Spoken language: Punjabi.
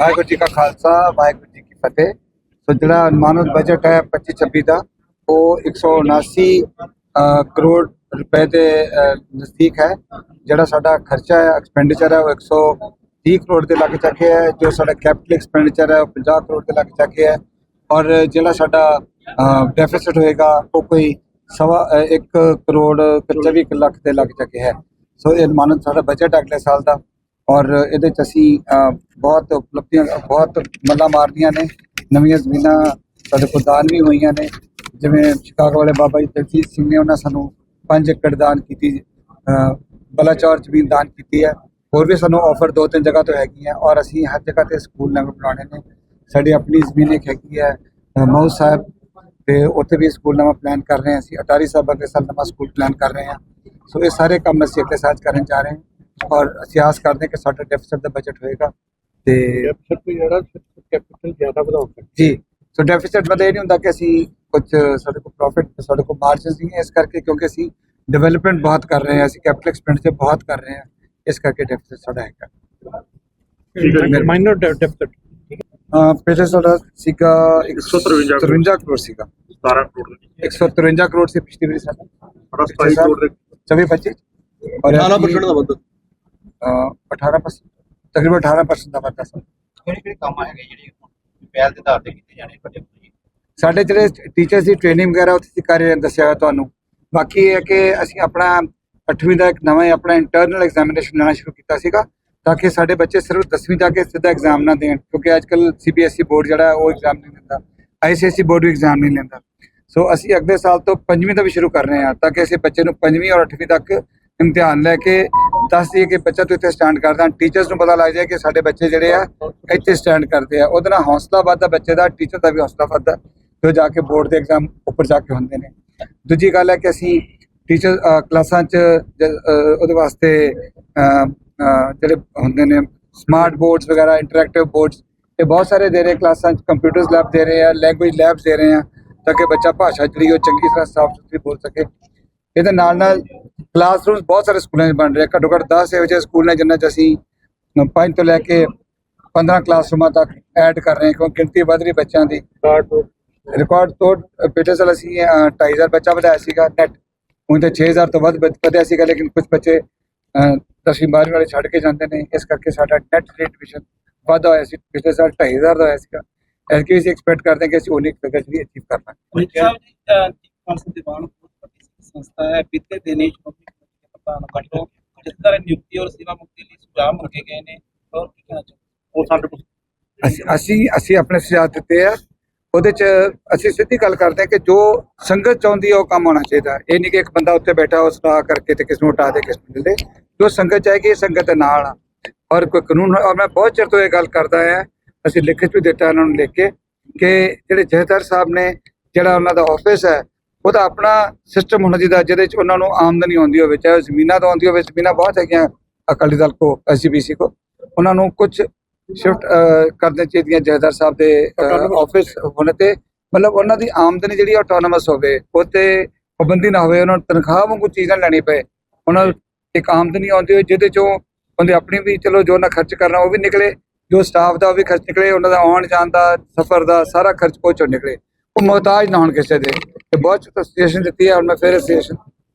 ਵਾਹਿਗੁਰੂ ਜੀ ਕਾ ਖਾਲਸਾ ਵਾਹਿਗੁਰੂ ਜੀ ਕੀ ਫਤਿਹ। ਸੋ ਜਿਹੜਾ ਅਨੁਮਾਨਿਤ ਬਜਟ ਹੈ 25 26 ਦਾ ਉਹ 179 ਅ, ਕਰੋੜ ਰੁਪਏ ਦੇ ਨਜ਼ਦੀਕ ਹੈ। ਜਿਹੜਾ ਸਾਡਾ ਖਰਚਾ ਹੈ ਐਕਸਪੈਂਡੀਚਰ ਹੈ ਉਹ 130 ਕਰੋੜ ਦੇ ਲੱਗ ਚੱਕੇ ਹੈ। ਜੋ ਸਾਡਾ ਕੈਪੀਟਲ ਐਕਸਪੈਂਡੀਚਰ ਹੈ ਉਹ 50 ਕਰੋੜ ਦੇ ਲੱਗ ਚੱਕੇ ਹੈ। ਔਰ ਜਿਹੜਾ ਸਾਡਾ ਡੈਫਿਸਿਟ ਹੋਏਗਾ ਉਹ ਕੋਈ ਸਵਾ 1 ਕਰੋੜ 24 ਕੁ ਲੱਖ ਦੇ ਲੱਗ ਚੱਕੇ ਹੈ। ਸੋ ਇਹ ਅਨੁਮਾਨਿਤ ਸਾਡਾ ਬਜਟ ਅਗਲੇ ਸਾਲ ਦਾ। ਔਰ ਇਹਦੇ ਚ ਅਸੀਂ ਬਹੁਤ ਉਪਲਬਧੀਆਂ, ਬਹੁਤ ਮੱਲਾਂ ਮਾਰਦੀਆਂ ਨੇ। ਨਵੀਆਂ ਜ਼ਮੀਨਾਂ ਸਾਡੇ ਕੋਲ ਦਾਨ ਵੀ ਹੋਈਆਂ ਨੇ। ਜਿਵੇਂ ਸ਼ਿਕਾਗੋ ਵਾਲੇ ਬਾਬਾ ਜੀ ਦਲਜੀਤ ਸਿੰਘ ਨੇ ਉਹਨਾਂ ਸਾਨੂੰ 5 ਏਕੜ ਦਾਨ ਕੀਤੀ ਬਲਾਚੌਰ ਜ਼ਮੀਨ ਦਾਨ ਕੀਤੀ ਹੈ। ਹੋਰ ਵੀ ਸਾਨੂੰ ਆਫਰ ਦੋ ਤਿੰਨ ਜਗ੍ਹਾ ਤੋਂ ਹੈਗੀਆਂ। ਔਰ ਅਸੀਂ ਹਰ ਜਗ੍ਹਾ ਤੇ ਸਕੂਲ ਨਵੇਂ ਬਣਾਉਣੇ ਨੇ। ਸਾਡੀ ਆਪਣੀ ਜ਼ਮੀਨ ਇੱਕ ਹੈਗੀ ਹੈ ਮਊ ਸਾਹਿਬ। ਤੇ ਉੱਥੇ ਵੀ ਸਕੂਲ ਨਵਾਂ ਪਲਾਨ ਕਰ ਰਹੇ ਹਾਂ ਅਸੀਂ। ਅਟਾਰੀ ਸਾਹਿਬ ਅਗਲੇ ਸਾਲ ਨਵਾਂ ਸਕੂਲ ਪਲਾਨ ਕਰ ਰਹੇ ਹਾਂ। ਸੋ ਇਹ ਸਾਰੇ ਕੰਮ ਅਸੀਂ ਅਗਲੇ ਸਾਲ 'ਚ ਕਰਨ ਜਾ ਰਹੇ ਹਾਂ। ਔਰ ਅਸੀਂ ਆਸ ਕਰਦੇ ਹਾਂ ਕਿ ਸਾਡਾ ਡੈਫਿਸਿਟ ਦਾ ਬਜਟ ਹੋਏਗਾ ਤੇ ਡੈਫਿਸਿਟ ਵੀ ਜਿਹੜਾ ਕੈਪੀਟਲ ਜ਼ਿਆਦਾ ਵਧਾਉ ਸਕਦਾ ਜੀ ਸੋ ਡੈਫਿਸਿਟ ਮਤਲਬ ਇਹ ਨਹੀਂ ਹੁੰਦਾ ਕਿ ਅਸੀਂ ਕੁਝ ਸਾਡੇ ਕੋਲ ਪ੍ਰੋਫਿਟ ਸਾਡੇ ਕੋਲ ਮਾਰਜਨਸ ਨਹੀਂ ਹੈ ਇਸ ਕਰਕੇ ਕਿਉਂਕਿ ਅਸੀਂ ਡਿਵੈਲਪਮੈਂਟ ਬਹੁਤ ਕਰ ਰਹੇ ਹਾਂ ਅਸੀਂ ਕੈਪੀਟਲ ਐਕਸਪੈਂਡੀਚਰ ਬਹੁਤ ਕਰ ਰਹੇ ਹਾਂ ਇਸ ਕਰਕੇ ਡੈਫਿਸਿਟ ਸਾਡਾ ਹੈਗਾ। ਮਾਈਨਰ ਡੈਫਿਸਿਟ ਪਹਿਲੇ ਸਾਡਾ ਸੀਗਾ 153 153 ਕਰੋੜ ਸੀਗਾ। 17 ਕਰੋੜ ਦੇ 153 ਕਰੋੜ ਸੀ ਪਿਛਲੀ ਵਾਰੀ ਸਾਡਾ। ਸਾਡਾ 27 ਕਰੋੜ ਦੇ 24 25 ਔਰ 18% ਦਾ ਵਾਧਾ। 18% ਤਕਰੀਬਨ 18% ਦਾ ਵਾਧਾ ਸੀ ਕਿਹੜੇ ਕਿਹੜੇ ਕੰਮ ਹੈਗੇ ਜਿਹੜੇ ਪਹਿਲ ਦੇ ਆਧਾਰ ਤੇ ਕੀਤੇ ਜਾਣੇ ਵੱਡੇ ਸਾਡੇ ਜਿਹੜੇ ਟੀਚਰਸ ਦੀ ਟ੍ਰੇਨਿੰਗ ਵਗੈਰਾ ਉੱਥੇ ਅਸੀਂ ਕਰ ਦੱਸਿਆ ਤੁਹਾਨੂੰ। ਬਾਕੀ ਇਹ ਹੈ ਕਿ ਅਸੀਂ ਆਪਣਾ 8ਵੀਂ ਦਾ ਇੱਕ ਨਵਾਂ ਆਪਣਾ ਇੰਟਰਨਲ ਐਗਜ਼ਾਮੀਨੇਸ਼ਨ ਲੈਣਾ ਸ਼ੁਰੂ ਕੀਤਾ ਸੀਗਾ ਤਾਂ ਕਿ ਸਾਡੇ ਬੱਚੇ ਸਿਰਫ 10ਵੀਂ ਜਾ ਕੇ ਸਿੱਧਾ ਐਗਜ਼ਾਮ ਨਾ ਦੇਣ ਕਿਉਂਕਿ ਅੱਜਕੱਲ ਸੀਬੀਐਸਈ ਬੋਰਡ ਜਿਹੜਾ ਉਹ ਐਗਜ਼ਾਮ ਨਹੀਂ ਦਿੰਦਾ ਆਈਸੀਐਸਈ ਬੋਰਡ ਵੀ ਐਗਜ਼ਾਮ ਨਹੀਂ ਲੈਂਦਾ। ਸੋ ਅਸੀਂ ਅਗਲੇ ਸਾਲ ਤੋਂ ਪੰਜਵੀਂ ਦਾ ਵੀ ਸ਼ੁਰੂ ਕਰ ਰਹੇ ਹਾਂ ਤਾਂ ਕਿ ਅਸੀਂ ਬੱਚੇ ਨੂੰ ਪੰਜਵੀਂ ਔਰ 8ਵੀਂ ਤੱਕ ਇਮਤਿਹਾਨ ਲੈ ਕੇ ਦੱਸ ਦਈਏ ਕਿ ਬੱਚਾ ਤੂੰ ਇੱਥੇ ਸਟੈਂਡ ਕਰਦਾ ਟੀਚਰਸ ਨੂੰ ਪਤਾ ਲੱਗ ਜਾਏ ਕਿ ਸਾਡੇ ਬੱਚੇ ਜਿਹੜੇ ਆ, ਇੱਥੇ ਸਟੈਂਡ ਕਰਦੇ ਆ। ਉਹਦੇ ਨਾਲ ਹੌਸਲਾ ਵੱਧਦਾ ਬੱਚੇ ਦਾ ਟੀਚਰ ਦਾ ਵੀ ਹੌਸਲਾ ਵੱਧਦਾ ਜੋ ਜਾ ਕੇ ਬੋਰਡ ਦੇ ਐਗਜ਼ਾਮ ਉੱਪਰ ਜਾ ਕੇ ਹੁੰਦੇ ਨੇ। ਦੂਜੀ ਗੱਲ ਹੈ ਕਿ ਅਸੀਂ ਟੀਚਰ ਕਲਾਸਾਂ 'ਚ ਉਹਦੇ ਵਾਸਤੇ ਜਿਹੜੇ ਹੁੰਦੇ ਨੇ ਸਮਾਰਟ ਬੋਰਡਸ ਵਗੈਰਾ ਇੰਟਰੈਕਟਿਵ ਬੋਰਡਸ ਇਹ ਬਹੁਤ ਸਾਰੇ ਦੇ ਰਹੇ ਕਲਾਸਾਂ 'ਚ ਕੰਪਿਊਟਰਸ ਲੈਬ ਦੇ ਰਹੇ ਆ ਲੈਂਗੁਏਜ ਲੈਬਸ ਦੇ ਰਹੇ ਆ, ਤਾਂ ਕਿ ਬੱਚਾ ਭਾਸ਼ਾ ਜਿਹੜੀ ਉਹ ਚੰਗੀ ਤਰ੍ਹਾਂ ਸਾਫ਼ ਸੁਥਰੀ ਬੋਲ ਸਕੇ। ਇਹਦੇ ਨਾਲ ਨਾਲ ਕਲਾਸਰੂਮਸ ਬਹੁਤ ਸਾਰੇ ਸਕੂਲਾਂ 'ਚ ਬਣ ਰਹੇ ਆ। ਘੱਟੋ ਘੱਟ 10 ਇਹੋ ਜਿਹੇ ਸਕੂਲ ਨੇ ਜਿਨ੍ਹਾਂ 'ਚ ਅਸੀਂ 5 ਤੋਂ ਲੈ ਕੇ 15 ਕਲਾਸਰੂਮਾਂ ਤੱਕ ਐਡ ਕਰ ਰਹੇ ਹਾਂ ਕਿਉਂਕਿ ਗਿਣਤੀ ਵਧ ਰਹੀ ਬੱਚਿਆਂ ਦੀ। ਰਿਕਾਰਡ ਤੋੜ ਪਿਛਲੇ ਸਾਲ ਅਸੀਂ ਅ, 2500 ਬੱਚਾ ਵਧਾਇਆ ਸੀਗਾ ਨੈਟ ਹੁਣ ਤੇ 6000 ਤੋਂ ਵੱਧ ਵਧ- ਵਧਿਆ ਸੀਗਾ ਲੇਕਿਨ ਕੁਝ ਬੱਚੇ ਦਸਵੀਂ ਬਾਰਵੀਂ ਵਾਲੇ ਛੱਡ ਕੇ ਜਾਂਦੇ ਨੇ। ਇਸ ਕਰਕੇ ਸਾਡਾ ਨੈਟ ਐਡਮਿਸ਼ਨ ਵਾਧਾ ਹੋਇਆ ਸੀ। ਪਿਛਲੇ ਸਾਲ 2500 ਦਾ ਹੋਇਆ ਸੀਗਾ। ਐਲਕੇ ਅਸੀਂ ਐਕਸਪੈਕਟ ਕਰਦੇ ਹਾਂ ਕਿ ਅਸੀਂ ਉਨੀ ਫਿਗਰ ਜਿਹੜੀ ਅਚੀਵ ਕਰਨਾ ਸਾਹਿਬ ਜੀ ਕਾਂਸਲ ਦੀਵਾਨ ਸੰਸਥਾ ਹੈ ਬੀਤੇ ਦਿਨ ਹੀ ਕਮੇਟੀ ਦੇ ਪ੍ਰਧਾਨ ਵੱਲੋਂ ਜਿਸ ਤਰ੍ਹਾਂ ਨਿਯੁਕਤੀ ਔਰ ਸੇਵਾ ਮੁਕਤੀ ਲਈ ਸੁਝਾਅ ਮੰਗੇ ਗਏ ਨੇ ਔਰ ਕੀ ਕਹਿਣਾ ਚਾਹੁੰਦੇ ਉਹ ਸਾਡੇ ਕੋਲ? ਅਸੀਂ ਅਸੀਂ ਅਸੀਂ ਆਪਣੇ ਸੁਝਾਅ ਦਿੱਤੇ ਆ। ਉਹਦੇ ਚ ਅਸੀਂ ਸਿੱਧੀ ਗੱਲ ਕਰਦੇ ਹਾਂ ਕਿ ਜੋ ਸੰਗਤ ਚਾਹੁੰਦੀ ਹੈ ਉਹ ਕੰਮ ਹੋਣਾ ਚਾਹੀਦਾ ਇਹ ਨਹੀਂ ਕਿ ਇੱਕ ਬੰਦਾ ਉੱਤੇ ਬੈਠਾ ਉਹ ਸਲਾਹ ਕਰਕੇ ਤੇ ਕਿਸ ਨੂੰ ਹਟਾ ਦੇ ਕਿਸ ਨੂੰ ਦੇ ਜੋ ਸੰਗਤ ਚਾਹੇਗੀ ਇਹ ਸੰਗਤ ਦੇ ਨਾਲ ਆ। ਔਰ ਕੋਈ ਕਾਨੂੰਨ ਔਰ ਮੈਂ ਬਹੁਤ ਚਿਰ ਤੋਂ ਇਹ ਗੱਲ ਕਰਦਾ ਹਾਂ ਅਸੀਂ ਲਿਖਿਤ ਵੀ ਦਿੱਤਾ ਇਹਨਾਂ ਨੂੰ ਲਿਖ ਕੇ ਕਿ ਜਿਹੜੇ ਜਹਦਰ ਸਾਹਿਬ ਨੇ ਜਿਹੜਾ ਉਹਨਾਂ ਦਾ ਆਫਿਸ ਹੈ ਉਹਦਾ ਆਪਣਾ ਸਿਸਟਮ ਹੋਣਾ ਚਾਹੀਦਾ ਜਿਹਦੇ ਚ ਉਹਨਾਂ ਨੂੰ ਆਮਦਨੀ ਆਉਂਦੀ ਹੋਵੇ ਚਾਹੇ ਜ਼ਮੀਨਾਂ ਤੋਂ ਆਉਂਦੀ ਹੋਵੇ ਜ਼ਮੀਨਾਂ ਬਹੁਤ ਹੈਗੀਆਂ ਅਕਾਲੀ ਦਲ ਕੋ ਐਸਜੀਪੀਸੀ ਕੋ। ਉਹਨਾਂ ਨੂੰ ਕੁਝ ਸ਼ਿਫਟ ਕਰਨੇ ਚਾਹੀਦੀਆਂ ਜਹਦਰ ਸਾਹਿਬ ਦੇ ਆਫਿਸ ਹੋਣੇ ਤੇ। ਮਤਲਬ ਉਹਨਾਂ ਦੀ ਆਮਦਨੀ ਜਿਹੜੀ ਆਟੋਨਮਸ ਹੋਵੇ। ਉਹ ਤੇ ਪਾਬੰਦੀ ਨਾ ਹੋਵੇ ਉਹਨਾਂ ਨੂੰ ਤਨਖਾਹ ਵਾਂਗੂ ਚੀਜ਼ਾਂ ਲੈਣੀ ਪਏ। ਉਹਨਾਂ ਨੂੰ ਇੱਕ ਆਮਦਨੀ ਆਉਂਦੀ ਹੋਵੇ ਜਿਹਦੇ ਚੋਂ ਉਹਦੇ ਆਪਣੀ ਵੀ ਚਲੋ ਜੋ ਉਹਨਾਂ ਖਰਚ ਕਰਨਾ ਉਹ ਵੀ ਨਿਕਲੇ। ਜੋ ਸਟਾਫ ਦਾ ਉਹ ਵੀ ਖਰਚ ਨਿਕਲੇ ਉਹਨਾਂ ਦਾ ਆਉਣ ਜਾਣ ਦਾ ਸਫ਼ਰ ਦਾ ਸਾਰਾ ਖਰਚ ਉਹ ਚੋਂ ਨਿਕਲੇ। ਉਹ ਮੁਹਤਾਜ ਨਾ ਹੋਣ ਕਿਸੇ ਦੇ। ਤੇ ਬਹੁਤ ਐਸੋਸੀਏਸ਼ਨ ਦਿੱਤੀ ਹੈ ਔਰ ਮੈਂ ਫਿਰ ਐਸੋਸੀਏਸ਼ਨ